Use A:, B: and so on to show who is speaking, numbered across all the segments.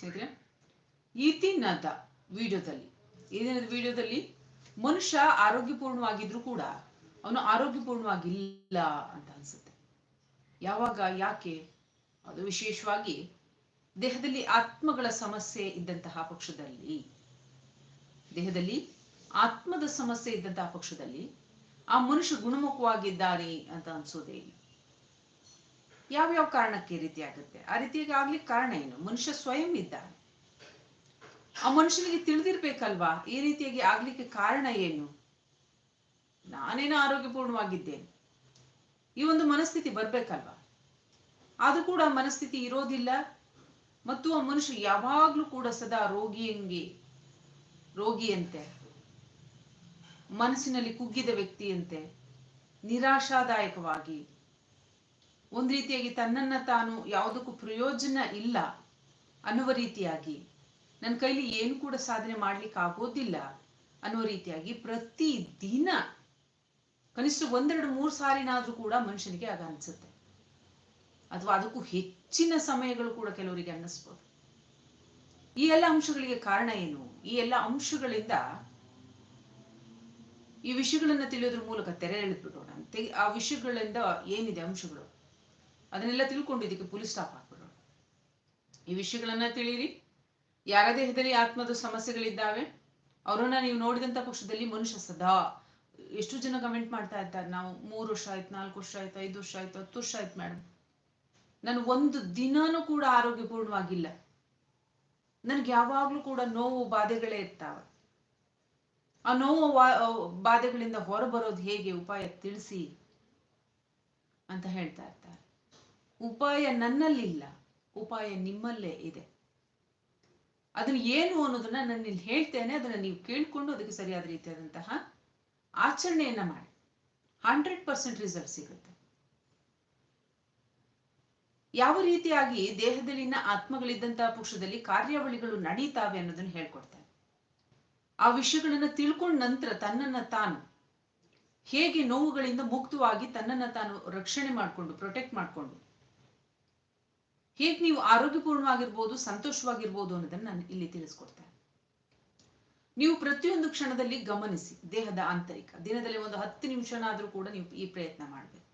A: ಸ್ನೇಹಿತರೆ, ಈ ದಿನದ ವಿಡಿಯೋದಲ್ಲಿ, ಈ ವಿಡಿಯೋದಲ್ಲಿ ಮನುಷ್ಯ ಆರೋಗ್ಯಪೂರ್ಣವಾಗಿದ್ರು ಕೂಡ ಅವನು ಆರೋಗ್ಯಪೂರ್ಣವಾಗಿಲ್ಲ ಅಂತ ಅನ್ಸುತ್ತೆ. ಯಾವಾಗ, ಯಾಕೆ? ಅದು ವಿಶೇಷವಾಗಿ ದೇಹದಲ್ಲಿ ಆತ್ಮಗಳ ಸಮಸ್ಯೆ ಇದ್ದಂತಹ ಪಕ್ಷದಲ್ಲಿ. ದೇಹದಲ್ಲಿ ಆತ್ಮದ ಸಮಸ್ಯೆ ಇದ್ದಂತಹ ಪಕ್ಷದಲ್ಲಿ ಆ ಮನುಷ್ಯ ಗುಣಮುಖವಾಗಿದ್ದಾನೆ ಅಂತ ಅನ್ಸೋದೇ ಇಲ್ಲ. ಯಾವ್ಯಾವ ಕಾರಣಕ್ಕೆ ಈ ರೀತಿ ಆಗುತ್ತೆ? ಆ ರೀತಿಯಾಗಿ ಆಗ್ಲಿಕ್ಕೆ ಕಾರಣ ಏನು? ಮನುಷ್ಯ ಸ್ವಯಂ ಇದ್ದ. ಆ ಮನುಷ್ಯನಿಗೆ ತಿಳಿದಿರ್ಬೇಕಲ್ವಾ? ಈ ರೀತಿಯಾಗಿ ಆಗ್ಲಿಕ್ಕೆ ಕಾರಣ ಏನು? ನಾನೇನೋ ಆರೋಗ್ಯಪೂರ್ಣವಾಗಿದ್ದೇನೆ? ಈ ಒಂದು ಮನಸ್ಥಿತಿ ಬರ್ಬೇಕಲ್ವಾ? ಆದ್ರೂ ಕೂಡ ಮನಸ್ಥಿತಿ ಇರೋದಿಲ್ಲ. ಮತ್ತು ಆ ಮನುಷ್ಯ ಯಾವಾಗ್ಲೂ ಕೂಡ ಸದಾ ರೋಗಿಯಂಗೆ ರೋಗಿಯಂತೆ. ಮನಸ್ಸಿನಲ್ಲಿ ಕುಗ್ಗಿದ ವ್ಯಕ್ತಿಯಂತೆ. ನಿರಾಶಾದಾಯಕವಾಗಿ. ಒಂದ್ ರೀತಿಯಾಗಿ ತನ್ನನ್ನ ತಾನು ಯಾವುದಕ್ಕೂ ಪ್ರಯೋಜನ ಇಲ್ಲ ಅನ್ನುವ ರೀತಿಯಾಗಿ. ನನ್ನ ಕೈಲಿ ಏನು ಕೂಡ ಸಾಧನೆ ಮಾಡ್ಲಿಕ್ಕೆ ಆಗೋದಿಲ್ಲ ಅನ್ನೋ ರೀತಿಯಾಗಿ ಪ್ರತಿ ದಿನ ಕನಿಷ್ಠ ಒಂದೆರಡು ಮೂರು ಸಾರಿನಾದ್ರೂ ಕೂಡ ಮನುಷ್ಯನಿಗೆ ಆಗ ಅನಿಸುತ್ತೆ. ಅಥವಾ ಅದಕ್ಕೂ ಹೆಚ್ಚಿನ ಸಮಯಗಳು ಕೂಡ ಕೆಲವರಿಗೆ ಅನ್ನಿಸ್ಬೋದು. ಈ ಎಲ್ಲ ಅಂಶಗಳಿಗೆ ಕಾರಣ ಏನು? ಈ ಎಲ್ಲ ಅಂಶಗಳಿಂದ ಈ ವಿಷಯಗಳನ್ನ ತಿಳಿಯೋದ್ರ ಮೂಲಕ ತೆರೆ ಎಳೆದ್ಬಿಡೋಣ. ಆ ವಿಷಯಗಳಿಂದ ಏನಿದೆ ಅಂಶಗಳು? ಅದನ್ನೆಲ್ಲ ತಿಳ್ಕೊಂಡು ಇದಕ್ಕೆ ಪುಲಿಸ್ ಸ್ಟಾಪ್ ಹಾಕ್ಬಿಡೋಣ ಈ ವಿಷಯಗಳನ್ನ ತಿಳಿಯಿರಿ. ಯಾರ ದೇಹದಲ್ಲಿ ಆತ್ಮದ ಸಮಸ್ಯೆಗಳಿದ್ದಾವೆ, ಅವರನ್ನ ನೀವು ನೋಡಿದಂತ ಪಕ್ಷದಲ್ಲಿ ಮನುಷ್ಯ ಸದಾ. ಎಷ್ಟು ಜನ ಕಮೆಂಟ್ ಮಾಡ್ತಾ ಇರ್ತಾರೆ ನಾವು ಮೂರು ವರ್ಷ ಆಯ್ತು, ನಾಲ್ಕು ವರ್ಷ ಆಯ್ತು, ಐದು ವರ್ಷ ಆಯ್ತು, ಹತ್ತು ವರ್ಷ ಆಯ್ತು ಮೇಡಮ್ ನಾನು ಒಂದು ದಿನಾನೂ ಕೂಡ ಆರೋಗ್ಯಪೂರ್ಣವಾಗಿಲ್ಲ. ನನ್ಗೆ ಯಾವಾಗ್ಲೂ ಕೂಡ ನೋವು ಬಾಧೆಗಳೇ ಇರ್ತಾವ. ಆ ನೋವು ಬಾಧೆಗಳಿಂದ ಹೊರಬರೋದು ಹೇಗೆ? ಉಪಾಯ ತಿಳಿಸಿ ಅಂತ ಹೇಳ್ತಾ ಇರ್ತಾರೆ. ಉಪಾಯ ನನ್ನಲ್ಲಿಲ್ಲ, ಉಪಾಯ ನಿಮ್ಮಲ್ಲೇ ಇದೆ. ಅದನ್ನ ಏನು ಅನ್ನೋದನ್ನ ನಾನು ಇಲ್ಲಿ ಹೇಳ್ತೇನೆ, ಅದನ್ನ ನೀವು ಕೇಳ್ಕೊಂಡು ಅದಕ್ಕೆ ಸರಿಯಾದ ರೀತಿಯಾದಂತಹ ಆಚರಣೆಯನ್ನ ಮಾಡಿ. ಹಂಡ್ರೆಡ್ ಪರ್ಸೆಂಟ್ ರಿಸಲ್ಟ್ ಸಿಗುತ್ತೆ. ಯಾವ ರೀತಿಯಾಗಿ ದೇಹದಲ್ಲಿನ ಆತ್ಮಗಳಿದ್ದಂತಹ ಪುರುಷದಲ್ಲಿ ಕಾರ್ಯಾವಳಿಗಳು ನಡೀತಾವೆ ಅನ್ನೋದನ್ನ ಹೇಳ್ಕೊಡ್ತಾನೆ. ಆ ವಿಷಯಗಳನ್ನ ತಿಳ್ಕೊಂಡ ನಂತರ ತನ್ನನ್ನ ತಾನು ಹೇಗೆ ನೋವುಗಳಿಂದ ಮುಕ್ತವಾಗಿ ತನ್ನನ್ನ ತಾನು ರಕ್ಷಣೆ ಮಾಡಿಕೊಂಡು ಪ್ರೊಟೆಕ್ಟ್ ಮಾಡಿಕೊಂಡು ಹೇಗೆ ನೀವು ಆರೋಗ್ಯಪೂರ್ಣವಾಗಿರ್ಬೋದು, ಸಂತೋಷವಾಗಿರ್ಬೋದು ಅನ್ನೋದನ್ನ ನಾನು ಇಲ್ಲಿ ತಿಳಿಸ್ಕೊಡ್ತೇನೆ. ನೀವು ಪ್ರತಿಯೊಂದು ಕ್ಷಣದಲ್ಲಿ ಗಮನಿಸಿ, ದೇಹದ ಆಂತರಿಕ. ದಿನದಲ್ಲಿ ಒಂದು ಹತ್ತು ನಿಮಿಷನಾದ್ರೂ ಕೂಡ ನೀವು ಈ ಪ್ರಯತ್ನ ಮಾಡಬೇಕು.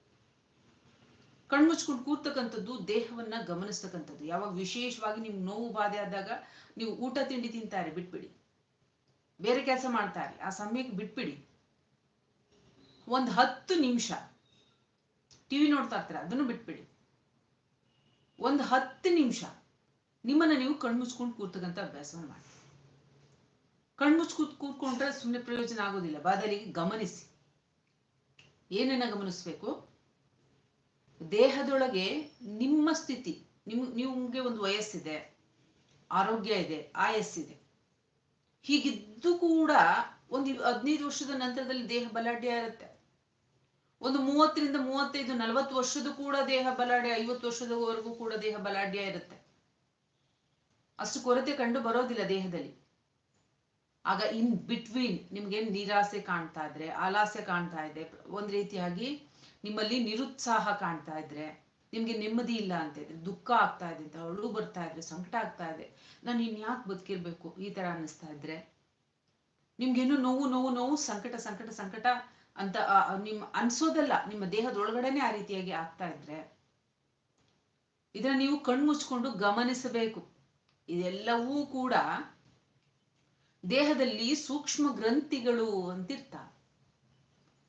A: ಕಣ್ಮುಚ್ಕೊಂಡು ಕೂರ್ತಕ್ಕಂಥದ್ದು ದೇಹವನ್ನ ಗಮನಿಸ್ತಕ್ಕಂಥದ್ದು. ಯಾವಾಗ ವಿಶೇಷವಾಗಿ ನಿಮ್ಗೆ ನೋವು ಬಾಧೆ ಆದಾಗ ನೀವು ಊಟ ತಿಂಡಿ ತಿಂತಾರೆ, ಬಿಟ್ಬಿಡಿ. ಬೇರೆ ಕೆಲಸ ಮಾಡ್ತಾರೆ, ಆ ಸಮಯಕ್ಕೆ ಬಿಟ್ಬಿಡಿ. ಒಂದು ಹತ್ತು ನಿಮಿಷ. ಟಿವಿ ನೋಡ್ತಾ ಇರ್ತಾರೆ, ಅದನ್ನು ಬಿಟ್ಬಿಡಿ. ಒಂದು ಹತ್ತು ನಿಮಿಷ ನಿಮ್ಮನ್ನ ನೀವು ಕಣ್ಮುಚ್ಕೊಂಡು ಕೂರ್ತಕ್ಕಂಥ ಅಭ್ಯಾಸವನ್ನು ಮಾಡಿ. ಕಣ್ಮುಚ್ ಕೂತ್ ಕೂತ್ಕೊಂಡ್ರೆ ಸುಮ್ಮನೆ ಪ್ರಯೋಜನ ಆಗೋದಿಲ್ಲ. ಬದಲಿಗೆ ಗಮನಿಸಿ. ಏನನ್ನ ಗಮನಿಸ್ಬೇಕು? ದೇಹದೊಳಗೆ ನಿಮ್ಮ ಸ್ಥಿತಿ, ನಿಮ್, ನಿಮ್ಗೆ ಒಂದು ವಯಸ್ಸಿದೆ, ಆರೋಗ್ಯ ಇದೆ, ಆಯಸ್ಸಿದೆ. ಹೀಗಿದ್ದು ಕೂಡ ಒಂದು ಹದಿನೈದು ವರ್ಷದ ನಂತರದಲ್ಲಿ ದೇಹ ಬಲಾಢ್ಯ ಇರುತ್ತೆ. ಒಂದು ಮೂವತ್ತರಿಂದ ಮೂವತ್ತೈದು, ನಲವತ್ತು ವರ್ಷದ ಕೂಡ ದೇಹ ಬಲಾಢ್ಯ, ಐವತ್ತು ವರ್ಷದವರೆಗೂ ಕೂಡ ದೇಹ ಬಲಾಢ್ಯ ಇರುತ್ತೆ. ಅಷ್ಟು ಕೊರತೆ ಕಂಡು ಬರೋದಿಲ್ಲ ದೇಹದಲ್ಲಿ. ಆಗ ಇನ್ ಬಿಟ್ವೀನ್ ನಿಮ್ಗೆ ನಿರಾಸೆ ಕಾಣ್ತಾ ಇದ್ರೆ ಆಲಾಸೆ ಕಾಣ್ತಾ ಇದೆ ಒಂದ್ ರೀತಿಯಾಗಿ ನಿಮ್ಮಲ್ಲಿ ನಿರುತ್ಸಾಹ ಕಾಣ್ತಾ ಇದ್ರೆ, ನಿಮ್ಗೆ ನೆಮ್ಮದಿ ಇಲ್ಲ ಅಂತ ಇದ್ರೆ, ದುಃಖ ಆಗ್ತಾ ಇದೆ ಅಂತ ಅಳು ಬರ್ತಾ ಇದ್ರೆ, ಸಂಕಟ ಆಗ್ತಾ ಇದೆ ನಾನು ಇನ್ಯಾಕೆ ಬದುಕಿರ್ಬೇಕು ಈ ತರ ಅನ್ನಿಸ್ತಾ ಇದ್ರೆ ನಿಮ್ಗೇನು ನೋವು ನೋವು ನೋವು, ಸಂಕಟ ಸಂಕಟ ಸಂಕಟ ಅಂತ ನಿಮ್ ಅನ್ಸೋದಲ್ಲ, ನಿಮ್ಮ ದೇಹದೊಳಗಡೆನೆ ಆ ರೀತಿಯಾಗಿ ಆಗ್ತಾ ಇದ್ರೆ, ಇದನ್ನ ನೀವು ಕಣ್ಮುಚ್ಕೊಂಡು ಗಮನಿಸಬೇಕು. ಇದೆಲ್ಲವೂ ಕೂಡ ದೇಹದಲ್ಲಿ ಸೂಕ್ಷ್ಮ ಗ್ರಂಥಿಗಳು ಅಂತಿರ್ತಾವೆ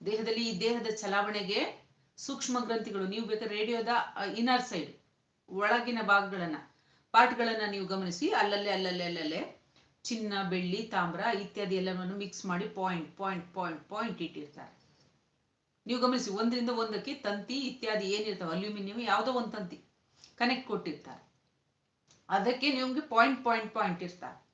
A: ದೇಹದಲ್ಲಿ ಈ ದೇಹದ ಚಲಾವಣೆಗೆ ಸೂಕ್ಷ್ಮ ಗ್ರಂಥಿಗಳು, ನೀವು ಬೇಕಾದ್ರೆ ರೇಡಿಯೋದ ಇನ್ನರ್ ಸೈಡ್, ಒಳಗಿನ ಭಾಗಗಳನ್ನ, ಪಾರ್ಟ್ಗಳನ್ನ ನೀವು ಗಮನಿಸಿ, ಅಲ್ಲಲ್ಲೇ ಅಲ್ಲಲ್ಲೇ ಅಲ್ಲಲ್ಲೇ, ಚಿನ್ನ, ಬೆಳ್ಳಿ, ತಾಮ್ರ, ಇತ್ಯಾದಿ ಎಲ್ಲವನ್ನು ಮಿಕ್ಸ್ ಮಾಡಿ ಪಾಯಿಂಟ್ ಪಾಯಿಂಟ್ ಪಾಯಿಂಟ್ ಪಾಯಿಂಟ್ ಇಟ್ಟಿರ್ತಾರೆ. ನೀವು ಗಮನಿಸಿ, ಒಂದರಿಂದ ಒಂದಕ್ಕೆ ತಂತಿ ಇತ್ಯಾದಿ ಏನಿರ್ತಾವೆ, ಅಲ್ಯೂಮಿನಿಯಂ ಯಾವುದೋ ಒಂದು ತಂತಿ ಕನೆಕ್ಟ್ ಕೊಟ್ಟಿರ್ತಾರೆ. ಅದಕ್ಕೆ ನಿಮ್ಗೆ ಪಾಯಿಂಟ್ ಪಾಯಿಂಟ್ ಪಾಯಿಂಟ್ ಇರ್ತಾರೆ.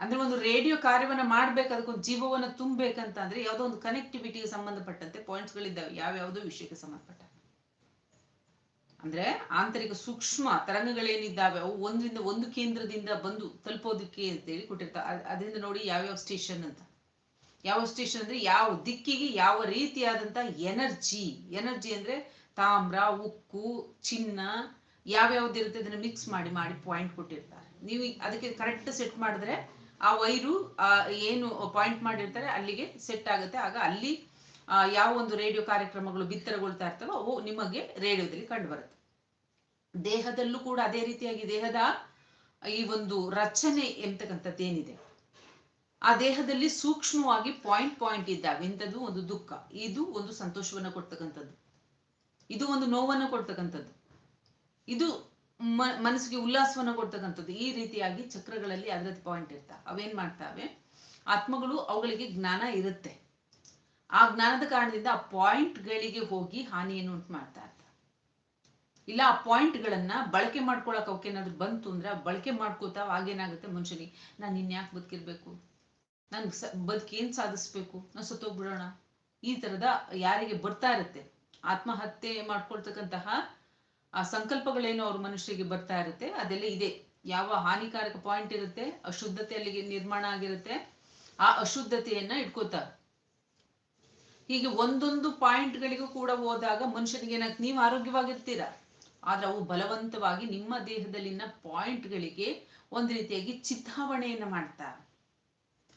A: ಅಂದ್ರೆ ಒಂದು ರೇಡಿಯೋ ಕಾರ್ಯವನ್ನ ಮಾಡ್ಬೇಕು ಅದಕ್ಕೊಂದು ಜೀವವನ್ನು ತುಂಬಬೇಕಂತ ಅಂದ್ರೆ ಯಾವುದೋ ಒಂದು ಕನೆಕ್ಟಿವಿಟಿಗೆ ಸಂಬಂಧಪಟ್ಟಂತೆ ಪಾಯಿಂಟ್ಸ್ ಗಳಿದ್ದಾವೆ, ಯಾವ್ಯಾವುದೋ ವಿಷಯಕ್ಕೆ ಸಂಬಂಧಪಟ್ಟ. ಅಂದ್ರೆ ಆಂತರಿಕ ಸೂಕ್ಷ್ಮ ತರಂಗಗಳೇನಿದ್ದಾವೆ, ಅವು ಒಂದರಿಂದ ಒಂದು ಕೇಂದ್ರದಿಂದ ಬಂದು ತಲುಪೋದಕ್ಕೆ ಅಂತೇಳಿ ಕೊಟ್ಟಿರ್ತಾರೆ. ಅದ್- ಅದರಿಂದ ನೋಡಿ ಯಾವ್ಯಾವ ಸ್ಟೇಷನ್ ಅಂತ. ಯಾವ ಸ್ಟೇಷನ್ ಅಂದ್ರೆ ಯಾವ ದಿಕ್ಕಿಗೆ ಯಾವ ರೀತಿಯಾದಂತ ಎನರ್ಜಿ ಎನರ್ಜಿ ಅಂದ್ರೆ ತಾಮ್ರ, ಉಕ್ಕು, ಚಿನ್ನ ಯಾವ್ಯಾವ್ದಿರುತ್ತೆ ಅದನ್ನ ಮಿಕ್ಸ್ ಮಾಡಿ ಮಾಡಿ ಪಾಯಿಂಟ್ ಕೊಟ್ಟಿರ್ತಾರೆ. ನೀವು ಅದಕ್ಕೆ ಕರೆಕ್ಟ್ ಸೆಟ್ ಮಾಡಿದ್ರೆ ಆ ವೈರು ಏನು ಪಾಯಿಂಟ್ ಮಾಡಿರ್ತಾರೆ ಅಲ್ಲಿಗೆ ಸೆಟ್ ಆಗುತ್ತೆ. ಆಗ ಅಲ್ಲಿ ಯಾವ ಒಂದು ರೇಡಿಯೋ ಕಾರ್ಯಕ್ರಮಗಳು ಬಿತ್ತರಗೊಳ್ತಾ ಇರ್ತವೋ ಅವು ನಿಮಗೆ ರೇಡಿಯೋದಲ್ಲಿ ಕಂಡು ಬರುತ್ತೆ ದೇಹದಲ್ಲೂ ಕೂಡ ಅದೇ ರೀತಿಯಾಗಿ ದೇಹದ ಈ ಒಂದು ರಚನೆ ಎಂತಕ್ಕಂಥದ್ದು ಏನಿದೆ ಆ ದೇಹದಲ್ಲಿ ಸೂಕ್ಷ್ಮವಾಗಿ ಪಾಯಿಂಟ್ ಪಾಯಿಂಟ್ ಇದ್ದಾವೆ. ಇಂಥದ್ದು ಒಂದು ದುಃಖ. ಇದು ಒಂದು ಸಂತೋಷವನ್ನ ಕೊಡ್ತಕ್ಕಂಥದ್ದು. ಇದು ಒಂದು ನೋವನ್ನು ಕೊಡ್ತಕ್ಕಂಥದ್ದು. ಇದು ಮ- ಮನಸ್ಸಿಗೆ ಉಲ್ಲಾಸವನ್ನ ಕೊಡ್ತಕ್ಕಂಥದ್ದು. ಈ ರೀತಿಯಾಗಿ ಚಕ್ರಗಳಲ್ಲಿ ಅದರದ್ದು ಪಾಯಿಂಟ್ ಇರ್ತಾವೆ. ಅವೇನ್ ಮಾಡ್ತಾವೆ? ಆತ್ಮಗಳು ಅವುಗಳಿಗೆ ಜ್ಞಾನ ಇರುತ್ತೆ. ಆ ಜ್ಞಾನದ ಕಾರಣದಿಂದ ಆ ಪಾಯಿಂಟ್ಗಳಿಗೆ ಹೋಗಿ ಹಾನಿಯನ್ನು ಉಂಟು ಮಾಡ್ತಾ ಇಲ್ಲ, ಆ ಪಾಯಿಂಟ್ಗಳನ್ನ ಬಳಕೆ ಮಾಡ್ಕೊಳಕ್ ಅವಕ್ಕೇನಾದ್ರು ಬಂತು ಅಂದ್ರೆ ಬಳಕೆ ಮಾಡ್ಕೋತಾವ ಆಗೇನಾಗುತ್ತೆ ಮನುಷ್ಯನಿಗೆ ನಾನು ಇನ್ಯಾಕೆ ಬದುಕಿರ್ಬೇಕು? ನನ್ ಸ ಬದುಕೇನ್ ಸಾಧಿಸ್ಬೇಕು ನಾನು ಸತ್ತೋಗ್ಬಿಡೋಣ ಈ ತರದ ಯಾರಿಗೆ ಬರ್ತಾ ಇರುತ್ತೆ. ಆತ್ಮಹತ್ಯೆ ಮಾಡ್ಕೊಳ್ತಕ್ಕಂತಹ, ಆ ಸಂಕಲ್ಪಗಳೇನು ಅವ್ರ ಮನುಷ್ಯರಿಗೆ ಬರ್ತಾ ಇರುತ್ತೆ. ಅದೆಲ್ಲ ಇದೆ. ಯಾವ ಹಾನಿಕಾರಕ ಪಾಯಿಂಟ್ ಇರುತ್ತೆ, ಅಶುದ್ಧತೆ ಅಲ್ಲಿಗೆ ನಿರ್ಮಾಣ ಆಗಿರುತ್ತೆ. ಆ ಅಶುದ್ಧತೆಯನ್ನ ಇಟ್ಕೋತಾರೆ. ಹೀಗೆ ಒಂದೊಂದು ಪಾಯಿಂಟ್ಗಳಿಗೂ ಕೂಡ ಹೋದಾಗ ಮನುಷ್ಯನಿಗೆ ಏನಾಗ್ತದೆ ನೀವು ಆರೋಗ್ಯವಾಗಿರ್ತೀರಾ. ಆದ್ರೆ ಅವು ಬಲವಂತವಾಗಿ ನಿಮ್ಮ ದೇಹದಲ್ಲಿನ ಪಾಯಿಂಟ್ಗಳಿಗೆ ಒಂದು ರೀತಿಯಾಗಿ ಚಿತ್ತಾವಣೆಯನ್ನ ಮಾಡ್ತಾವೆ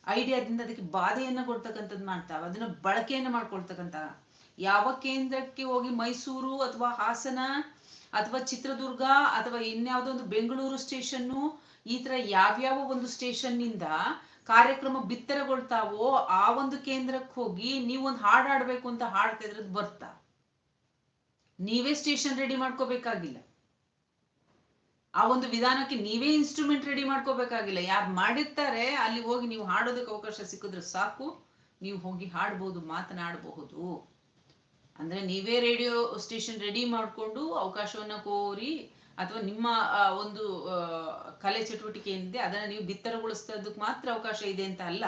A: ಐಡಿಯಾದಿಂದ ಅದಕ್ಕೆ ಬಾಧೆಯನ್ನ ಕೊಡ್ತಕ್ಕಂಥದ್ದು ಮಾಡ್ತಾವೆ. ಅದನ್ನ ಬಳಕೆಯನ್ನ ಮಾಡ್ಕೊಳ್ತಕ್ಕಂಥ ಯಾವ ಕೇಂದ್ರಕ್ಕೆ ಹೋಗಿ ಮೈಸೂರು ಅಥವಾ ಹಾಸನ ಅಥವಾ ಚಿತ್ರದುರ್ಗ ಅಥವಾ ಇನ್ಯಾವುದೋ ಒಂದು ಬೆಂಗಳೂರು ಸ್ಟೇಷನ್ನು ಈ ತರ ಯಾವ್ಯಾವ ಒಂದು ಸ್ಟೇಷನ್ನಿಂದ ಕಾರ್ಯಕ್ರಮ ಬಿತ್ತರಗೊಳ್ತಾವೋ ಆ ಒಂದು ಕೇಂದ್ರಕ್ಕೆ ಹೋಗಿ ನೀವು ಒಂದು ಹಾಡು ಹಾಡ್ಬೇಕು ಅಂತ ಹಾಡ್ತಾ ಇದ್ರದ್ದು ಬರ್ತಾ. ನೀವೇ ಸ್ಟೇಷನ್ ರೆಡಿ ಮಾಡ್ಕೋಬೇಕಾಗಿಲ್ಲ. ಆ ಒಂದು ವಿಧಾನಕ್ಕೆ ನೀವೇ ಇನ್ಸ್ಟ್ರೂಮೆಂಟ್ ರೆಡಿ ಮಾಡ್ಕೋಬೇಕಾಗಿಲ್ಲ. ಯಾರು ಮಾಡಿರ್ತಾರೆ, ಅಲ್ಲಿ ಹೋಗಿ ನೀವು ಹಾಡೋದಕ್ಕೆ ಅವಕಾಶ ಸಿಕ್ಕಿದ್ರೆ ಸಾಕು. ನೀವು ಹೋಗಿ ಹಾಡ್ಬೋದು, ಮಾತನಾಡಬಹುದು. ಅಂದ್ರೆ ನೀವೇ ರೇಡಿಯೋ ಸ್ಟೇಷನ್ ರೆಡಿ ಮಾಡಿಕೊಂಡು ಅವಕಾಶವನ್ನ ಕೋರಿ ಅಥವಾ ನಿಮ್ಮ ಒಂದು ಕಲೆ ಚಟುವಟಿಕೆ ಏನಿದೆ, ಅದನ್ನ ನೀವು ಬಿತ್ತರಗೊಳಿಸೋದಕ್ಕೆ ಮಾತ್ರ ಅವಕಾಶ ಇದೆ ಅಂತ ಅಲ್ಲ.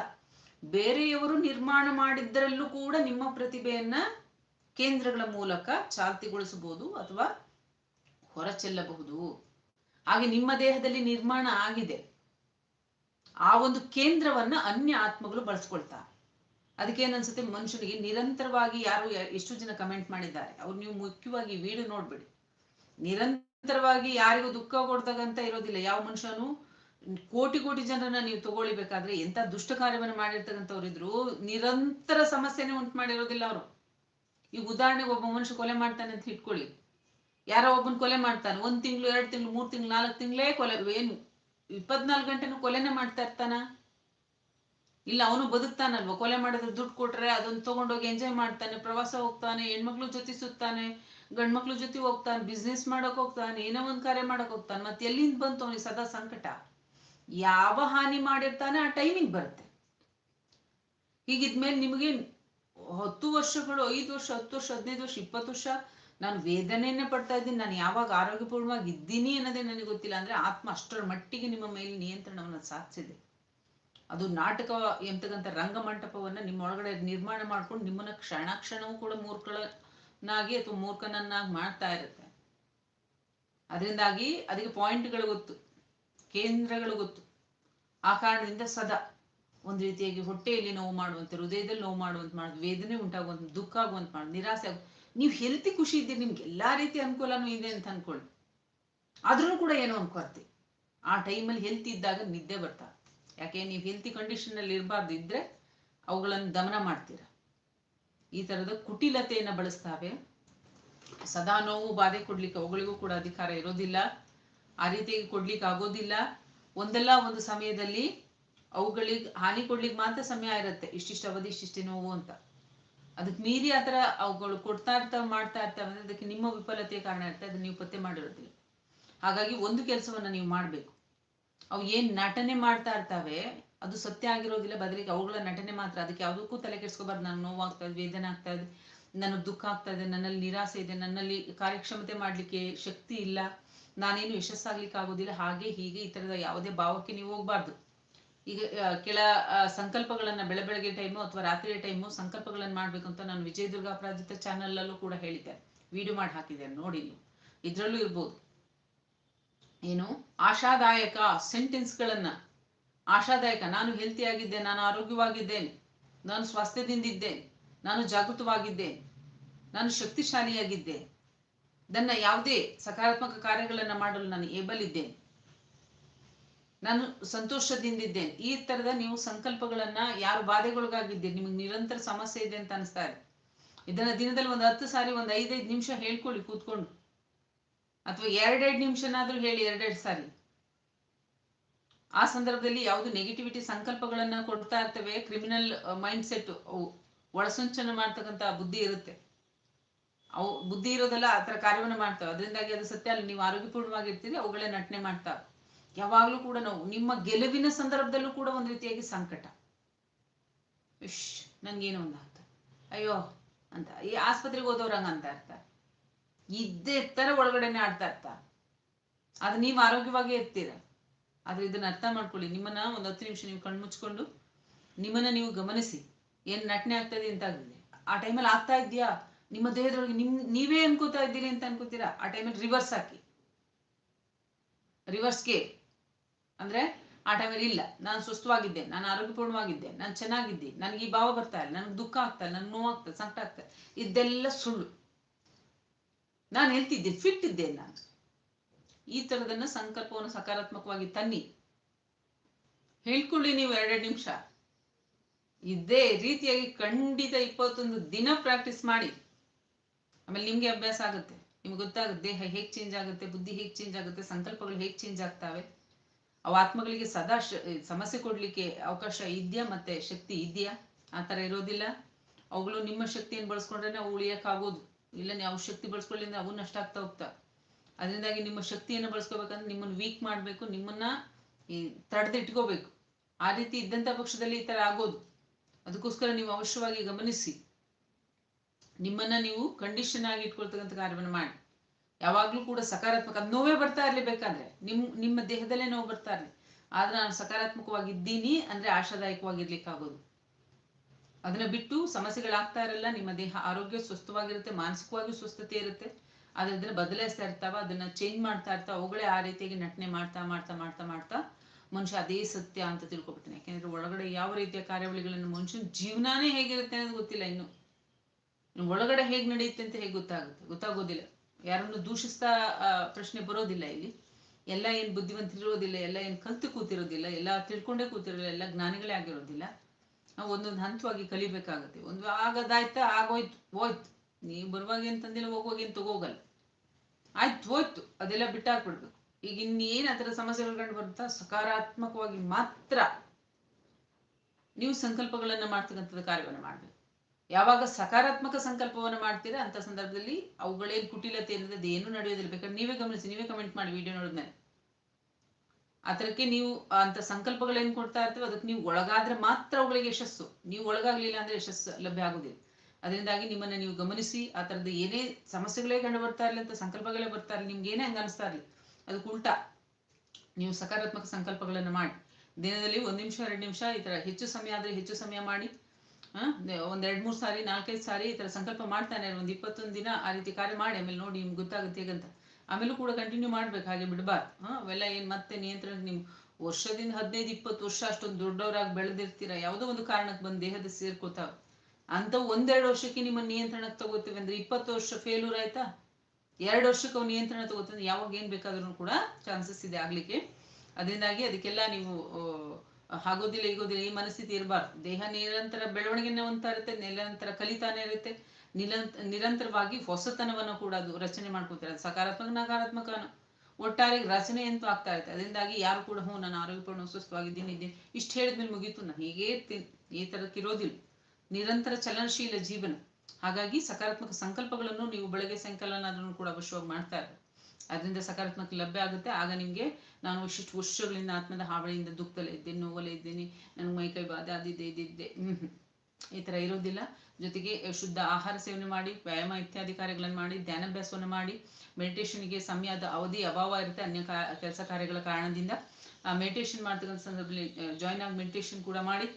A: ಬೇರೆಯವರು ನಿರ್ಮಾಣ ಮಾಡಿದ್ದರಲ್ಲೂ ಕೂಡ ನಿಮ್ಮ ಪ್ರತಿಭೆಯನ್ನ ಕೇಂದ್ರಗಳ ಮೂಲಕ ಚಾಲ್ತಿಗೊಳಿಸಬಹುದು ಅಥವಾ ಹೊರಚೆಲ್ಲಬಹುದು. ಹಾಗೆ ನಿಮ್ಮ ದೇಹದಲ್ಲಿ ನಿರ್ಮಾಣ ಆಗಿದೆ. ಆ ಒಂದು ಕೇಂದ್ರವನ್ನ ಅನ್ಯ ಆತ್ಮಗಳು ಬಳಸ್ಕೊಳ್ತಾ. ಅದಕ್ಕೆ ಏನನ್ಸುತ್ತೆ? ಮನುಷ್ಯನಿಗೆ ನಿರಂತರವಾಗಿ ಯಾರು ಎಷ್ಟು ಜನ ಕಮೆಂಟ್ ಮಾಡಿದ್ದಾರೆ? ಅವ್ರು ನೀವು ಮುಖ್ಯವಾಗಿ ವಿಡಿಯೋ ನೋಡ್ಬೇಡಿ. ನಿರಂತರವಾಗಿ ಯಾರಿಗೂ ದುಃಖ ಕೊಡ್ತಕ್ಕಂತ ಇರೋದಿಲ್ಲ. ಯಾವ ಮನುಷ್ಯನು? ಕೋಟಿ ಕೋಟಿ ಜನರನ್ನ ನೀವು ತಗೊಳ್ಬೇಕಾದ್ರೆ ಎಂತ ದುಷ್ಟ ಕಾರ್ಯವನ್ನು ಮಾಡಿರ್ತಕ್ಕಂಥವ್ರು ಇದ್ರು ನಿರಂತರ ಸಮಸ್ಯೆನೇ ಉಂಟು ಮಾಡಿರೋದಿಲ್ಲ ಅವರು. ಈಗ ಉದಾಹರಣೆಗೆ ಒಬ್ಬ ಮನುಷ್ಯ ಕೊಲೆ ಮಾಡ್ತಾನೆ ಅಂತ ಇಟ್ಕೊಳ್ಳಿ. ಯಾರೋ ಒಬ್ಬನ ಕೊಲೆ ಮಾಡ್ತಾನೆ. ಒಂದ್ ತಿಂಗಳು, ಎರಡು ತಿಂಗಳು, ಮೂರ್ ತಿಂಗಳು, ನಾಲ್ಕು ತಿಂಗಳೇ ಕೊಲೆ, ಏನು, ಇಪ್ಪತ್ನಾಲ್ಕು ಗಂಟೆನೂ ಕೊಲೆನೇ ಮಾಡ್ತಾ ಇರ್ತಾನ? ಇಲ್ಲ, ಅವನು ಬದುಕ್ತಾನಲ್ವ? ಕೊಲೆ ಮಾಡಿದ್ರೆ ದುಡ್ಡು ಕೊಟ್ರೆ ಅದನ್ನ ತಗೊಂಡೋಗಿ ಎಂಜಾಯ್ ಮಾಡ್ತಾನೆ, ಪ್ರವಾಸ ಹೋಗ್ತಾನೆ, ಹೆಣ್ಮಕ್ಳು ಜೊತೆ ಸುತ್ತಾನೆ, ಗಂಡ್ಮಕ್ಳು ಜೊತೆ ಹೋಗ್ತಾನೆ ಬಿಸ್ನೆಸ್ ಮಾಡಕ್ ಹೋಗ್ತಾನೆ, ಏನೋ ಒಂದ್ ಕಾರ್ಯ ಮಾಡಕ್ ಹೋಗ್ತಾನೆ. ಮತ್ತೆ ಎಲ್ಲಿಂದ ಬಂತು ಅವನಿಗೆ ಸದಾ ಸಂಕಟ? ಯಾವ ಹಾನಿ ಮಾಡಿರ್ತಾನೆ, ಆ ಟೈಮಿಂಗ್ ಬರುತ್ತೆ. ಹೀಗಿದ್ಮೇಲೆ ನಿಮಗೆ ಹತ್ತು ವರ್ಷಗಳು, ಐದು ವರ್ಷ, ಹತ್ತು ವರ್ಷ, ಹದಿನೈದು ವರ್ಷ, ಇಪ್ಪತ್ತು ವರ್ಷ ನಾನು ವೇದನೆಯನ್ನ ಪಡ್ತಾ ಇದ್ದೀನಿ, ನಾನು ಯಾವಾಗ ಆರೋಗ್ಯಪೂರ್ಣವಾಗಿ ಇದ್ದೀನಿ ಅನ್ನೋದೇ ನನಗೆ ಗೊತ್ತಿಲ್ಲ. ಅಂದ್ರೆ ಆತ್ಮ ಅಷ್ಟರ ಮಟ್ಟಿಗೆ ನಿಮ್ಮ ಮೇಲೆ ನಿಯಂತ್ರಣವನ್ನು ಸಾಧಿಸಿದೆ. ಅದು ನಾಟಕ ಎಂತಕ್ಕಂಥ ರಂಗಮಂಟಪವನ್ನ ನಿಮ್ಮ ಒಳಗಡೆ ನಿರ್ಮಾಣ ಮಾಡ್ಕೊಂಡು ನಿಮ್ಮನ್ನ ಕ್ಷಣ ಕ್ಷಣವೂ ಕೂಡ ಮೂರ್ಖಳನ್ನಾಗಿ ಅಥವಾ ಮೂರ್ಖನನ್ನಾಗಿ ಮಾಡ್ತಾ ಇರುತ್ತೆ. ಅದರಿಂದಾಗಿ ಅದಕ್ಕೆ ಪಾಯಿಂಟ್ಗಳು ಗೊತ್ತು, ಕೇಂದ್ರಗಳು ಗೊತ್ತು. ಆ ಕಾರಣದಿಂದ ಸದಾ ಒಂದು ರೀತಿಯಾಗಿ ಹೊಟ್ಟೆಯಲ್ಲಿ ನೋವು ಮಾಡುವಂತೆ, ಹೃದಯದಲ್ಲಿ ನೋವು ಮಾಡುವಂತ ಮಾಡುದು, ವೇದನೆ ಉಂಟಾಗುವಂತ, ದುಃಖ ಆಗುವಂತ ಮಾಡುದು, ನಿರಾಸೆ ಆಗ ನೀವು ಹೆಲ್ತಿ ಖುಷಿ ಇದ್ದೀರಿ, ನಿಮ್ಗೆ ಎಲ್ಲಾ ರೀತಿ ಅನುಕೂಲನೂ ಇದೆ ಅಂತ ಅನ್ಕೊಳ್ಳಿ. ಆದ್ರೂ ಕೂಡ ಏನೋ ಕೊರತೆ. ಆ ಟೈಮಲ್ಲಿ ಹೆಲ್ತಿ ಇದ್ದಾಗ ನಿದ್ದೆ ಬರ್ತಾ ಯಾಕೆ, ನೀವು ಹೆಲ್ತಿ ಕಂಡೀಷನ್ ಅಲ್ಲಿ ಇರಬಾರ್ದು ಇದ್ರೆ ಅವುಗಳನ್ನು ದಮನ ಮಾಡ್ತೀರಾ? ಈ ತರದ ಕುಟಿಲತೆಯನ್ನ ಬಳಸ್ತಾವೆ. ಸದಾ ನೋವು ಬಾಧೆ ಕೊಡ್ಲಿಕ್ಕೆ ಅವುಗಳಿಗೂ ಕೂಡ ಅಧಿಕಾರ ಇರೋದಿಲ್ಲ. ಆ ರೀತಿಯಾಗಿ ಕೊಡ್ಲಿಕ್ಕೆ ಆಗೋದಿಲ್ಲ. ಒಂದಲ್ಲ ಒಂದು ಸಮಯದಲ್ಲಿ ಅವುಗಳಿಗೆ ಹಾನಿ ಕೊಡ್ಲಿಕ್ಕೆ ಮಾತ್ರ ಸಮಯ ಇರುತ್ತೆ. ಇಷ್ಟಿಷ್ಟು ಅವಧಿ, ಇಷ್ಟಿಷ್ಟು ನೋವು ಅಂತ. ಅದಕ್ಕೆ ಮೀರಿ ಆತರ ಅವುಗಳು ಕೊಡ್ತಾ ಇರ್ತಾವ ಮಾಡ್ತಾ ಇರ್ತಾವೆ ಅಂದ್ರೆ ಅದಕ್ಕೆ ನಿಮ್ಮ ವಿಫಲತೆಯ ಕಾರಣ ಇರುತ್ತೆ ಅದನ್ನ ನೀವು ಪತ್ತೆ ಮಾಡಿರೋದಿಲ್ಲ. ಹಾಗಾಗಿ ಒಂದು ಕೆಲಸವನ್ನ ನೀವು ಮಾಡ್ಬೇಕು. ಅವು ಏನ್ ನಟನೆ ಮಾಡ್ತಾ ಇರ್ತಾವೆ, ಅದು ಸತ್ಯ ಆಗಿರೋದಿಲ್ಲ, ಬದಲಿಗೆ ಅವುಗಳ ನಟನೆ ಮಾತ್ರ. ಅದಕ್ಕೆ ಯಾವುದಕ್ಕೂ ತಲೆ ಕೆಡಿಸ್ಕೋಬಾರ್ದು. ನಾನು ನೋವಾಗ್ತಾ ಇದೆ ವೇದನೆ ಆಗ್ತಾ ಇದೆ ನನಗೆ ದುಃಖ ಆಗ್ತಾ ಇದೆ, ನನ್ನಲ್ಲಿ ನಿರಾಸೆ ಇದೆ, ನನ್ನಲ್ಲಿ ಕಾರ್ಯಕ್ಷಮತೆ ಮಾಡ್ಲಿಕ್ಕೆ ಶಕ್ತಿ ಇಲ್ಲ. ನಾನೇನು ಯಶಸ್ಸಾಗ್ಲಿಕ್ಕೆ ಆಗೋದಿಲ್ಲ. ಹಾಗೆ ಹೀಗೆ ಈ ತರದ ಯಾವುದೇ ಭಾವಕ್ಕೆ ನೀವು ಹೋಗ್ಬಾರ್ದು. ಈಗ ಕೆಲ ಸಂಕಲ್ಪಗಳನ್ನ ಬೆಳೆ ಬೆಳಗ್ಗೆ ಟೈಮು ಅಥವಾ ರಾತ್ರಿಯ ಟೈಮು ಸಂಕಲ್ಪಗಳನ್ನ ಮಾಡ್ಬೇಕು ಅಂತ ನಾನು ವಿಜಯದುರ್ಗ ಅಪರಾಜಿತ ಚಾನಲ್ ಅಲ್ಲೂ ಕೂಡ ಹೇಳಿದ್ದೆ. ವಿಡಿಯೋ ಮಾಡಿ ಹಾಕಿದ್ದೇನೆ, ನೋಡಿ ಇದ್ರಲ್ಲೂ ಇರ್ಬೋದು. ಏನು? ಆಶಾದಾಯಕ ಸೆಂಟೆನ್ಸ್ ಗಳನ್ನ. ಆಶಾದಾಯಕ. ನಾನು ಹೆಲ್ತಿ ಆಗಿದ್ದೆ, ನಾನು ಆರೋಗ್ಯವಾಗಿದ್ದೇನೆ. ನಾನು ಸ್ವಾಸ್ಥ್ಯದಿಂದಿದ್ದೇನೆ ನಾನು ಜಾಗೃತವಾಗಿದ್ದೇನೆ. ನಾನು ಶಕ್ತಿಶಾಲಿಯಾಗಿದ್ದೆ ನನ್ನ ಯಾವುದೇ ಸಕಾರಾತ್ಮಕ ಕಾರ್ಯಗಳನ್ನ ಮಾಡಲು ನಾನು ಏಬಲ್ ಇದ್ದೇನೆ. ನಾನು ಸಂತೋಷದಿಂದಿದ್ದೇನೆ. ಈ ತರದ ನೀವು ಸಂಕಲ್ಪಗಳನ್ನ ಯಾರು ಬಾಧೆಗೊಳಗಾಗಿದ್ದೀರಿ, ನಿಮಗೆ ನಿರಂತರ ಸಮಸ್ಯೆ ಇದೆ ಅಂತ ಅನಿಸ್ತಾ ಇದೆ. ಇದನ್ನ ದಿನದಲ್ಲಿ ಒಂದು ಹತ್ತು ಸಾರಿ, ಒಂದು ಐದೈದು ನಿಮಿಷ ಹೇಳ್ಕೊಳ್ಳಿ, ಕೂತ್ಕೊಂಡು. ಅಥವಾ ಎರಡೆರಡು ನಿಮಿಷನಾದ್ರೂ ಹೇಳಿ, ಎರಡೆರಡು ಸಾರಿ. ಆ ಸಂದರ್ಭದಲ್ಲಿ ಯಾವುದು ನೆಗೆಟಿವಿಟಿ ಸಂಕಲ್ಪಗಳನ್ನ ಕೊಡ್ತಾ ಇರ್ತವೆ ಕ್ರಿಮಿನಲ್ ಮೈಂಡ್ ಸೆಟ್ ಒಳಸಂಚನ ಮಾಡ್ತಕ್ಕಂತ ಬುದ್ಧಿ ಇರುತ್ತೆ. ಅವು ಬುದ್ಧಿ ಇರೋದೆಲ್ಲ, ಆ ಥರ ಕಾರ್ಯವನ್ನು ಮಾಡ್ತಾವೆ. ಅದರಿಂದಾಗಿ ಅದು ಸತ್ಯ ಅಲ್ಲ. ನೀವು ಆರೋಗ್ಯಪೂರ್ಣವಾಗಿರ್ತೀರಿ ಅವುಗಳೇ ನಟನೆ ಮಾಡ್ತಾವೆ. ಯಾವಾಗಲೂ ಕೂಡ ನಾವು ನಿಮ್ಮ ಗೆಲುವಿನ ಸಂದರ್ಭದಲ್ಲೂ ಕೂಡ ಒಂದು ರೀತಿಯಾಗಿ ಸಂಕಟ. ಇಶ್ ನನ್ಗೇನೋ ಒಂದು ಅರ್ಥ. ಅಯ್ಯೋ, ಅಂತ. ಈ ಆಸ್ಪತ್ರೆಗೆ ಹೋದವ್ರ ಹಂಗ ಅಂತ ಅರ್ಥ. ಇದ್ದೇ ತರ ಒಳಗಡೆನೆ ಆಡ್ತಾ ಇರ್ತಾರೆ ಅದು ನೀವು ಆರೋಗ್ಯವಾಗಿ ಇರ್ತೀರ. ಆದ್ರೆ ಇದನ್ನ ಅರ್ಥ ಮಾಡ್ಕೊಳ್ಳಿ. ನಿಮ್ಮನ್ನ ಒಂದು ಹತ್ತು ನಿಮಿಷ ನೀವು ಕಣ್ಮುಚ್ಕೊಂಡು ನಿಮ್ಮನ್ನ ನೀವು ಗಮನಿಸಿ. ಏನ್ ನಟನೆ ಆಗ್ತದೆ ಅಂತ ಆಗಿದೆ ಆ ಟೈಮಲ್ಲಿ ಆಗ್ತಾ ಇದೆಯಾ? ನಿಮ್ಮ ದೇಹದೊಳಗೆ ನಿಮ್, ನೀವೇ ಅನ್ಕೋತಾ ಇದ್ದೀರಿ ಅಂತ ಅನ್ಕೋತೀರಾ? ಆ ಟೈಮಲ್ಲಿ ರಿವರ್ಸ್ ಹಾಕಿ. ರಿವರ್ಸ್ಗೆ ಅಂದ್ರೆ ಆ ಟೈಮಲ್ಲಿ ಇಲ್ಲ. ನಾನು ಸುಸ್ಥವಾಗಿದ್ದೆ, ನಾನು ಆರೋಗ್ಯಪೂರ್ಣವಾಗಿದ್ದೆ, ನಾನು ಚೆನ್ನಾಗಿದ್ದೆ, ನನಗೆ ಈ ಭಾವ ಬರ್ತಾ ಇಲ್ಲ, ನನಗೆ ದುಃಖ ಆಗ್ತಾ ಇಲ್ಲ, ನನಗೆ ನೋವಾಗ್ತದೆ ಸಂಕಟ ಆಗ್ತದೆ ಇದೆಲ್ಲ ಸುಳ್ಳು. ನಾನು ಹೇಳ್ತಿದ್ದೆ ಫಿಟ್ ಇದ್ದೆ ನಾನು ಈ ತರದನ್ನ ಸಂಕಲ್ಪವನ್ನು ಸಕಾರಾತ್ಮಕವಾಗಿ ತನ್ನಿ. ಹೇಳ್ಕೊಳ್ಳಿ ನೀವು ಎರಡೆರಡು ನಿಮಿಷ. ಇದೇ ರೀತಿಯಾಗಿ ಖಂಡಿತ ಇಪ್ಪತ್ತೊಂದು ದಿನ ಪ್ರಾಕ್ಟೀಸ್ ಮಾಡಿ. ಆಮೇಲೆ ನಿಮ್ಗೆ ಅಭ್ಯಾಸ ಆಗುತ್ತೆ. ನಿಮ್ಗೆ ಗೊತ್ತಾಗುತ್ತೆ, ದೇಹ ಹೇಗ್ ಚೇಂಜ್ ಆಗುತ್ತೆ, ಬುದ್ಧಿ ಹೇಗ್ ಚೇಂಜ್ ಆಗುತ್ತೆ, ಸಂಕಲ್ಪಗಳು ಹೇಗ್ ಚೇಂಜ್ ಆಗ್ತಾವೆ. ಅವು ಆತ್ಮಗಳಿಗೆ ಸದಾ ಸಮಸ್ಯೆ ಕೊಡ್ಲಿಕ್ಕೆ ಅವಕಾಶ ಇದೆಯಾ ಮತ್ತೆ ಶಕ್ತಿ ಇದೆಯಾ? ಆ ತರ ಇರೋದಿಲ್ಲ. ಅವುಗಳು ನಿಮ್ಮ ಶಕ್ತಿಯನ್ನು ಬಳಸ್ಕೊಂಡ್ರೆ ಅವು ಉಳಿಯಕ್ಕಾಗೋದು. ಇಲ್ಲ ನೀವು ಶಕ್ತಿ ಬಳಸ್ಕೊಳ್ಳಿ ಅಂದ್ರೆ ಅವು ನಷ್ಟ ಆಗ್ತಾ ಹೋಗ್ತಾ. ಅದರಿಂದಾಗಿ ನಿಮ್ಮ ಶಕ್ತಿಯನ್ನು ಬಳಸ್ಕೋಬೇಕಂದ್ರೆ ನಿಮ್ಮನ್ನು ವೀಕ್ ಮಾಡಬೇಕು, ನಿಮ್ಮನ್ನ, ಈ, ತಡೆದಿಟ್ಕೋಬೇಕು. ಆ ರೀತಿ ಇದ್ದಂತ ಪಕ್ಷದಲ್ಲಿ ಈ ತರ ಆಗೋದು. ಅದಕ್ಕೋಸ್ಕರ ನೀವು ಅವಶ್ಯವಾಗಿ ಗಮನಿಸಿ. ನಿಮ್ಮನ್ನ ನೀವು ಕಂಡೀಷನ್ ಆಗಿ ಇಟ್ಕೊಳ್ತಕ್ಕಂಥ ಕಾರ್ಯವನ್ನು ಮಾಡಿ. ಯಾವಾಗ್ಲೂ ಕೂಡ ಸಕಾರಾತ್ಮಕ ನೋವೇ ಬರ್ತಾ ಇರ್ಲಿ ಬೇಕಾದ್ರೆ, ನಿಮ್, ನಿಮ್ಮ ದೇಹದಲ್ಲೇ ನೋವು ಬರ್ತಾ ಇರ್ಲಿ. ಆದ್ರೆ ನಾನು ಸಕಾರಾತ್ಮಕವಾಗಿದ್ದೀನಿ ಅಂದ್ರೆ ಆಶಾದಾಯಕವಾಗಿರ್ಲಿಕ್ಕಾಗೋದು. ಅದನ್ನ ಬಿಟ್ಟು ಸಮಸ್ಯೆಗಳಾಗ್ತಾ ಇರಲ್ಲ, ನಿಮ್ಮ ದೇಹ ಆರೋಗ್ಯ ಸ್ವಸ್ಥವಾಗಿರುತ್ತೆ ಮಾನಸಿಕವಾಗಿ ಸ್ವಸ್ಥತೆ ಇರುತ್ತೆ. ಆದ್ರೆ ಅದನ್ನ ಬದಲಾಯಿಸ್ತಾ ಇರ್ತಾವ ಅದನ್ನ ಚೇಂಜ್ ಮಾಡ್ತಾ ಇರ್ತಾವ ಅವುಗಳೇ ಆ ರೀತಿಯಾಗಿ ನಟನೆ ಮಾಡ್ತಾ ಮಾಡ್ತಾ ಮಾಡ್ತಾ ಮಾಡ್ತಾ ಮನುಷ್ಯ ಅದೇ ಸತ್ಯ ಅಂತ ತಿಳ್ಕೊಬಿಡ್ತಾನೆ. ಯಾಕೆಂದ್ರೆ ಒಳಗಡೆ ಯಾವ ರೀತಿಯ ಕಾರ್ಯಾವಳಿಗಳನ್ನು ಮನುಷ್ಯನ ಜೀವನಾನೇ ಹೇಗಿರುತ್ತೆ ಅನ್ನೋದು ಗೊತ್ತಿಲ್ಲ ಇನ್ನು ಒಳಗಡೆ ಹೇಗ್ ನಡೆಯುತ್ತೆ ಅಂತ ಹೇಗೆ ಗೊತ್ತಾಗುತ್ತೆ? ಗೊತ್ತಾಗೋದಿಲ್ಲ. ಯಾರನ್ನು ದೂಷಿಸ್ತಾ ಪ್ರಶ್ನೆ ಬರೋದಿಲ್ಲ ಇಲ್ಲಿ. ಎಲ್ಲ ಏನ್ ಬುದ್ಧಿವಂತರಿರೋದಿಲ್ಲ ಎಲ್ಲ ಏನ್ ಕಲ್ತು ಕೂತಿರೋದಿಲ್ಲ, ಎಲ್ಲ ತಿಳ್ಕೊಂಡೇ ಕೂತಿರೋದಿಲ್ಲ ಎಲ್ಲ ಜ್ಞಾನಿಗಳೇ ಆಗಿರೋದಿಲ್ಲ. ನಾವು ಒಂದೊಂದು ಹಂತವಾಗಿ ಕಲಿಬೇಕಾಗುತ್ತೆ. ಒಂದು ಆಗದಾಯ್ತಾ, ಆಗೋಯ್ತು, ಹೋಯ್ತು. ನೀವು ಬರುವಾಗ ಏನ್ ತಂದಿಲ್ಲ, ಹೋಗುವಾಗ ಏನ್ ತಗೋಗಲ್ಲ. ಆಯ್ತು, ಹೋಯ್ತು, ಅದೆಲ್ಲ ಬಿಟ್ಟಾಕ್ಬಿಡ್ಬೇಕು. ಈಗ ಇನ್ನೇನ್ ಆ ಥರ ಸಮಸ್ಯೆಗಳು ಬರುತ್ತಾ? ಸಕಾರಾತ್ಮಕವಾಗಿ ಮಾತ್ರ ನೀವು ಸಂಕಲ್ಪಗಳನ್ನ ಮಾಡ್ತಕ್ಕಂಥದ್ದು ಕಾರ್ಯವನ್ನು ಮಾಡ್ಬೇಕು. ಯಾವಾಗ ಸಕಾರಾತ್ಮಕ ಸಂಕಲ್ಪವನ್ನು ಮಾಡ್ತೀರಾ ಅಂತ ಸಂದರ್ಭದಲ್ಲಿ ಅವುಗಳೇನು ಕುಟಿಲತೆ ಅನ್ನೋದು ಏನು ನಡೆಯೋದಿಲ್ಲ. ಬೇಕಾದ್ರೆ ನೀವೇ ಗಮನಿಸಿ, ನೀವೇ ಕಮೆಂಟ್ ಮಾಡಿ ವಿಡಿಯೋ ನೋಡಿದ್ಮೇಲೆ ಥರಕ್ಕೆ ನೀವು ಅಂತ ಸಂಕಲ್ಪಗಳೇನು ಕೊಡ್ತಾ ಇರ್ತವೆ ಅದಕ್ಕೆ ನೀವು ಒಳಗಾದ್ರೆ ಮಾತ್ರ ಅವುಗಳಿಗೆ ಯಶಸ್ಸು. ನೀವು ಒಳಗಾಗ್ಲಿಲ್ಲ ಅಂದ್ರೆ ಯಶಸ್ಸು ಲಭ್ಯ ಆಗುದಿಲ್ಲ ಅದರಿಂದಾಗಿ ನಿಮ್ಮನ್ನ ನೀವು ಗಮನಿಸಿ, ಆ ಥರದ ಏನೇ ಸಮಸ್ಯೆಗಳೇ ಕಂಡು ಬರ್ತಾ ಇರಲಿ ಅಂತ ಸಂಕಲ್ಪಗಳೇ ಬರ್ತಾ ಇರಲಿ, ನಿಮ್ಗೆ ಏನೇ ಹಂಗ ಅನಿಸ್ತಾ ಇರಲಿ, ಅದಕ್ಕೆ ಉಲ್ಟಾ ನೀವು ಸಕಾರಾತ್ಮಕ ಸಂಕಲ್ಪಗಳನ್ನು ಮಾಡಿ. ದಿನದಲ್ಲಿ ಒಂದು ನಿಮಿಷ, ಎರಡು ನಿಮಿಷ ಈ ತರ ಹೆಚ್ಚು ಸಮಯ ಆದ್ರೆ ಹೆಚ್ಚು ಸಮಯ ಮಾಡಿ. ಒಂದ್ ಎರಡ್ ಮೂರ್ ಸಾರಿ ನಾಲ್ಕೈದು ಸಾರಿ ಈ ತರ ಸಂಕಲ್ಪ ಮಾಡ್ತಾನೆ ಒಂದ್ ಇಪ್ಪತ್ತೊಂದು ದಿನ ಆ ರೀತಿ ಕಾರ್ಯ ಮಾಡಿ, ಆಮೇಲೆ ನೋಡಿ ನಿಮ್ಗೆ ಗೊತ್ತಾಗುತ್ತೆ ಹೇಗಂತ. ಆಮೇಲೂ ಕೂಡ ಕಂಟಿನ್ಯೂ ಮಾಡ್ಬೇಕು, ಹಾಗೆ ಬಿಡಬಾರ್ದು. ಹಾ, ಅವೆಲ್ಲ ಏನ್ ಮತ್ತೆ ನಿಯಂತ್ರಣ ನೀವು ವರ್ಷದಿಂದ ಹದಿನೈದು, ಇಪ್ಪತ್ತು ವರ್ಷ ಅಷ್ಟೊಂದು ದೊಡ್ಡವರಾಗಿ ಬೆಳೆದಿರ್ತೀರ, ಯಾವುದೋ ಒಂದು ಕಾರಣಕ್ಕೆ ಬಂದು ದೇಹದ ಸೇರ್ಕೋತಾವ. ಅಂತ ಒಂದೆರಡು ವರ್ಷಕ್ಕೆ ನಿಮ್ಮ ನಿಯಂತ್ರಣಕ್ಕೆ ತಗೋತೀವಿ ಅಂದ್ರೆ ಇಪ್ಪತ್ತು ವರ್ಷ ಫೇಲ್ಯೂರ್ ಆಯ್ತಾ? ಎರಡು ವರ್ಷಕ್ಕೆ ಅವ್ನು ನಿಯಂತ್ರಣ ತಗೋತಂದ್ರೆ ಯಾವಾಗ ಏನ್ ಬೇಕಾದ್ರೂ ಕೂಡ ಚಾನ್ಸಸ್ ಇದೆ ಆಗ್ಲಿಕ್ಕೆ. ಅದರಿಂದಾಗಿ ಅದಕ್ಕೆಲ್ಲ ನೀವು ಆಗೋದಿಲ್ಲ, ಈಗೋದಿಲ್ಲ, ಈ ಮನಸ್ಥಿತಿ ಇರಬಾರ್ದು. ದೇಹ ನಿರಂತರ ಬೆಳವಣಿಗೆನ ಇರುತ್ತೆ ನಿರಂತರ ಕಲಿತಾನೆ ಇರುತ್ತೆ. ನಿರಂತ ನಿರಂತರವಾಗಿ ಹೊಸತನವನ್ನು ಕೂಡ ಅದು ರಚನೆ ಮಾಡ್ಕೊತಾರೆ ಅದು ಸಕಾರಾತ್ಮಕ, ನಕಾರಾತ್ಮಕ ಒಟ್ಟಾರೆ ರಚನೆ ಅಂತೂ ಆಗ್ತಾ ಇರುತ್ತೆ ಅದರಿಂದಾಗಿ ಯಾರು ಕೂಡ, ಹ್ಞೂ, ನಾನು ಆರೋಗ್ಯಪೂರ್ಣ ಸುಸ್ಥವಾಗಿದ್ದೀನಿ ಇದ್ದೀನಿ. ಇಷ್ಟು ಹೇಳಿದ್ಮೇಲೆ ಮುಗೀತು. ನಾನು ಹೀಗೇ ಈ ಥರಕ್ಕಿರೋದಿಲ್ಲ ನಿರಂತರ ಚಲನಶೀಲ ಜೀವನ. ಹಾಗಾಗಿ ಸಕಾರಾತ್ಮಕ ಸಂಕಲ್ಪಗಳನ್ನು ನೀವು ಬೆಳಗ್ಗೆ ಸಾಯಂಕಾಲನಾದ್ರೂ ಕೂಡ ಅವಶ್ಯವಾಗಿ ಮಾಡ್ತಾ ಅದರಿಂದ ಸಕಾರಾತ್ಮಕ ಲಭ್ಯ ಆಗುತ್ತೆ. ಆಗ ನಿಮಗೆ ನಾನು ಇಷ್ಟು ವರ್ಷಗಳಿಂದ ಆತ್ಮದ ಹಾವಳಿಯಿಂದ ದುಃಖದಲ್ಲೇ ಇದ್ದೇನೆ ನೋವಲ್ಲೇ ಇದ್ದೀನಿ, ನನಗೆ ಮೈ ಕೈ ಬಾಧೆ ಅದಿದ್ದೆ ಇದಿದ್ದೆ. ಈ ಥರ ಇರೋದಿಲ್ಲ. ಜೊತೆಗೆ ಶುದ್ಧ ಆಹಾರ ಸೇವನೆ ಮಾಡಿ, ವ್ಯಾಯಾಮ ಇತ್ಯಾದಿ ಕಾರ್ಯಗಳನ್ನು ಮಾಡಿ ಧ್ಯಾನಾಭ್ಯಾಸವನ್ನು ಮಾಡಿ ಮೆಡಿಟೇಷನ್ಗೆ ಸಮಯದ ಅವಧಿ ಅಭಾವ ಇರುತ್ತೆ ಅನ್ಯ ಕೆಲಸ ಕಾರ್ಯಗಳ ಕಾರಣದಿಂದ. ಮೆಡಿಟೇಷನ್ ಮಾಡ್ತಕ್ಕಂಥ ಸಂದರ್ಭದಲ್ಲಿ ಜಾಯ್ನ್ ಆಗಿ ಮೆಡಿಟೇಷನ್ ಕೂಡ ಮಾಡಿ.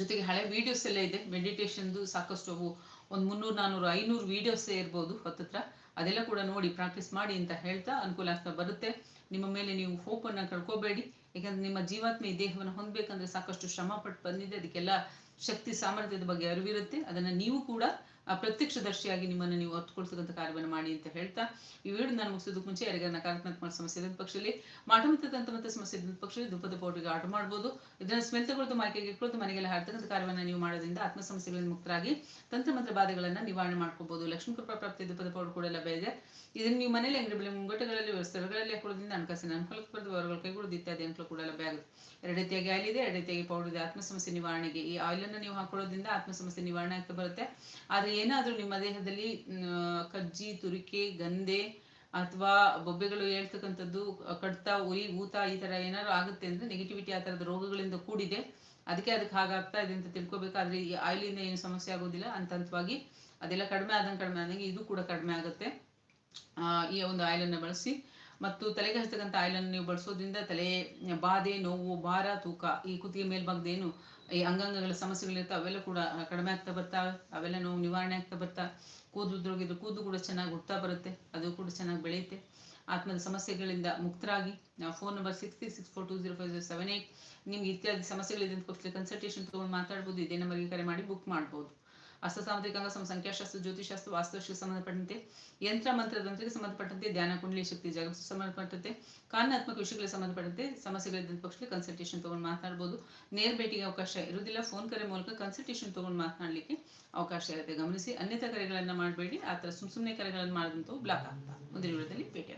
A: ಜೊತೆಗೆ ಹಳೆ ವಿಡಿಯೋಸ್ ಎಲ್ಲ ಇದೆ. ಮೆಡಿಟೇಷನ್ದು ಸಾಕಷ್ಟು ಅವು ಒಂದು ಮುನ್ನೂರು ನಾನ್ನೂರು ಐನೂರು ವಿಡಿಯೋಸ್ ಇರ್ಬೋದು ಹತ್ತತ್ರ. ಅದೆಲ್ಲ ಕೂಡ ನೋಡಿ ಪ್ರಾಕ್ಟೀಸ್ ಮಾಡಿ ಅಂತ ಹೇಳ್ತಾ ಅನುಕೂಲ ಆಗ್ತಾ ಬರುತ್ತೆ. ನಿಮ್ಮ ಮೇಲೆ ನೀವು ಹೋಪನ್ನು ಕಳ್ಕೋಬೇಡಿ. ಯಾಕಂದ್ರೆ ನಿಮ್ಮ ಜೀವಾತ್ಮ ಈ ದೇಹವನ್ನು ಹೊಂದಬೇಕಂದ್ರೆ ಸಾಕಷ್ಟು ಶ್ರಮ ಪಟ್ಟು ಬಂದಿದೆ. ಅದಕ್ಕೆಲ್ಲ ಶಕ್ತಿ ಸಾಮರ್ಥ್ಯದ ಬಗ್ಗೆ ಅರಿವಿರುತ್ತೆ. ಅದನ್ನ ನೀವು ಕೂಡ ಪ್ರತ್ಯಕ್ಷದರ್ಶಿಯಾಗಿ ನಿಮ್ಮನ್ನು ನೀವು ಹೊತ್ತುಕೊಳ್ತಕ್ಕಂಥ ಕಾರ್ಯವನ್ನು ಮಾಡಿ ಅಂತ ಹೇಳ್ತಾ, ಈ ವಿಡಿಯೋ ನಾನು ಮುಗಿಸೋದಕ್ಕೆ ಮುಂಚೆ ಯಾರಿಗಾರ ನಕಾರಾತ್ಮಕ ಸಮಸ್ಯೆ ಇದ್ದ ಪಕ್ಷದಲ್ಲಿ ಮಾಟ ಮತ್ತು ಸಮಸ್ಯೆ ಇದ್ದ ಪಕ್ಷದಲ್ಲಿ ದುಪ್ಪದ ಪೌಡರ್ಗೆ ಆರ್ಡರ್ ಮಾಡಬಹುದು ಇದನ್ನ ಸ್ಮೆಲ್ ತಗೊಳ್ತು ಮೈಕೆಗೆ ಇಟ್ಕೊಳ್ತು ಮನೆಗೆಲ್ಲ ಹಾಡ್ತಕ್ಕಂಥ ಕಾರ್ಯವನ್ನು ನೀವು ಮಾಡೋದ್ರಿಂದ ಆತ್ಮ ಸಮಸ್ಯೆಗಳಿಂದ ಮುಕ್ತರಾಗಿ ತಂತ್ರ ಮಂತ್ರ ಬಾಧೆಗಳನ್ನು ನಿವಾರಣೆ ಮಾಡ್ಕೋಬಹುದು ಲಕ್ಷ್ಮೀ ಕೃಪಾ ಪ್ರಾಪ್ತಿ ದುಪ್ಪದ ಪೌಡರ್ ಕೂಡ ಲಭ್ಯ ಇದೆ. ಇದನ್ನು ನೀವು ಮನೆಯಲ್ಲಿ ಅಂಗಡಿ ಬೆಲೆ ಮುಂಗಟ್ಟಗಳಲ್ಲಿ ಸ್ಥಳಗಳಲ್ಲಿ ಹಾಕೊಳ್ಳೋದ್ರಿಂದ ಹಣಕಾಸಿನ ಅನುಕೂಲಕ್ಕೆ ಬರೆದು ಕೈಗೊಳ್ಳೋದು ಇತ್ಯಾದಿ ಅನುಕೂಲ ಕೂಡ ಲಭ್ಯ ಆಗುತ್ತೆ. ಎರಡು ರೀತಿಯಾಗಿ ಆಯಿಲ್ ಇದೆ, ಎರಡು ರೀತಿಯಾಗಿ ಪೌಡರ್ ಇದೆ. ಆತ್ಮ ಸಮಸ್ಯೆ ನಿವಾರಣೆಗೆ ಈ ಆಯಿಲ್ ಅನ್ನು ನೀವು ಹಾಕೊಳ್ಳೋದ್ರಿಂದ ಆತ್ಮ ಸಮಸ್ಯೆ ನಿವಾರಣೆ ಆಗ್ತಾ ಬರುತ್ತೆ. ಆದ್ರೆ ಏನಾದ್ರೂ ನಿಮ್ಮ ದೇಹದಲ್ಲಿ ಕಜ್ಜಿ, ತುರಿಕೆ ಗಂದೆ ಅಥವಾ ಬೊಬ್ಬೆಗಳು ಹೇಳ್ತಕ್ಕಂಥದ್ದು, ಕಡ್ತ, ಉರಿ, ಊತ ಈ ತರ ಏನಾದ್ರು ಆಗುತ್ತೆ ಅಂದ್ರೆ ನೆಗೆಟಿವಿಟಿ ಆ ತರದ ರೋಗಗಳಿಂದ ಕೂಡಿದೆ. ಅದಕ್ಕೆ ಅದಕ್ಕೆ ಹಾಗಾಗ್ತಾ ಇದೆ ಅಂತ ತಿಳ್ಕೊಬೇಕಾದ್ರೆ ಈ ಆಯಿಲಿಂದ ಏನು ಸಮಸ್ಯೆ ಆಗೋದಿಲ್ಲ. ಹಂತ ಹಂತವಾಗಿ ಅದೆಲ್ಲ ಕಡಿಮೆ ಆದಂಗೆ ಕಡಿಮೆ ಆದಂಗೆ ಇದು ಕೂಡ ಕಡಿಮೆ ಆಗುತ್ತೆ. ಈ ಒಂದು ಆಯಿಲನ್ನು ಬಳಸಿ. ಮತ್ತು ತಲೆಗೆ ಹಚ್ಚತಕ್ಕಂಥ ಆಯಿಲನ್ನು ನೀವು ಬಳಸೋದ್ರಿಂದ ತಲೆ, ಬಾಧೆ, ನೋವು, ಭಾರ, ತೂಕ ಈ ಕುತ್ತಿಗೆ ಮೇಲ್ಭಾಗದ ಏನು ಈ ಅಂಗಾಂಗಗಳ ಸಮಸ್ಯೆಗಳಿರ್ತವೆ ಅವೆಲ್ಲ ಕೂಡ ಕಡಿಮೆ ಆಗ್ತಾ ಬರ್ತಾ, ಅವೆಲ್ಲ ನೋವು ನಿವಾರಣೆ ಆಗ್ತಾ ಬರ್ತಾ, ಕೂದಲು ಕೂದಲು ಕೂಡ ಚೆನ್ನಾಗಿ ಹುಡ್ತಾ ಬರುತ್ತೆ, ಅದು ಕೂಡ ಚೆನ್ನಾಗಿ ಬೆಳೆಯುತ್ತೆ. ಆತ್ಮದ ಸಮಸ್ಯೆಗಳಿಂದ ಮುಕ್ತರಾಗಿ, ನಾವು phone number six three six four two zero five seven eight ನಿಮ್ಗೆ ಇತ್ಯಾದಿ ಸಮಸ್ಯೆಗಳಿದೆ ಅಂತ ಕನ್ಸಲ್ಟೇಷನ್ ತೊಗೊಂಡು ಮಾತಾಡ್ಬೋದು, ಇದೇ ನಂಬರ್ಗೆ ಕರೆ ಮಾಡಿ ಬುಕ್ ಮಾಡ್ಬೋದು. ಹಸ್ತ ಸಾಮುದ್ರಿಕ ಅಂಗ ಸಮ ಸಂಖ್ಯಾಶಾಸ್ತ್ರ ಜ್ಯೋತಿಷಾಸ್ತ್ರ ವಾಸ್ತುಶಿಗೆ ಸಂಬಂಧಪಟ್ಟಂತೆ ಯಂತ್ರ ಮಂತ್ರ ತಂತ್ರಕ್ಕೆ ಸಂಬಂಧಪಟ್ಟಂತೆ ಧ್ಯಾನ, ಕುಂಡಲಿ, ಶಕ್ತಿ, ಜಾಗೃತಿ ಸಂಬಂಧಪಟ್ಟಂತೆ ಕಾನೂನಾತ್ಮಕ ವಿಷಯಗಳಿಗೆ ಸಂಬಂಧಪಟ್ಟಂತೆ ಸಮಸ್ಯೆಗಳಿದ್ದ ಪಕ್ಷದಲ್ಲಿ ಕನ್ಸಲ್ಟೇಷನ್ ತಗೊಂಡು ಮಾತನಾಡಬಹುದು ನೇರ ಭೇಟಿಗೆ ಅವಕಾಶ ಇರುವುದಿಲ್ಲ. ಫೋನ್ ಕರೆ ಮೂಲಕ ಕನ್ಸಲ್ಟೇಷನ್ ತಗೊಂಡು ಮಾತನಾಡಲಿಕ್ಕೆ ಅವಕಾಶ ಇರುತ್ತೆ. ಗಮನಿಸಿ, ಅನ್ಯತಾ ಕರೆಗಳನ್ನ ಮಾಡಬೇಡಿ. ಆ ಥರ ಸುಮ್ ಸುಮ್ಮನೆ ಕರೆಗಳನ್ನು ಮಾಡಿದಂಥವು ಬ್ಲಾಕ್ ಆಗ್ತಾ ಮುಂದಿನ ವಿಡಿಯೋದಲ್ಲಿ ಭೇಟಿ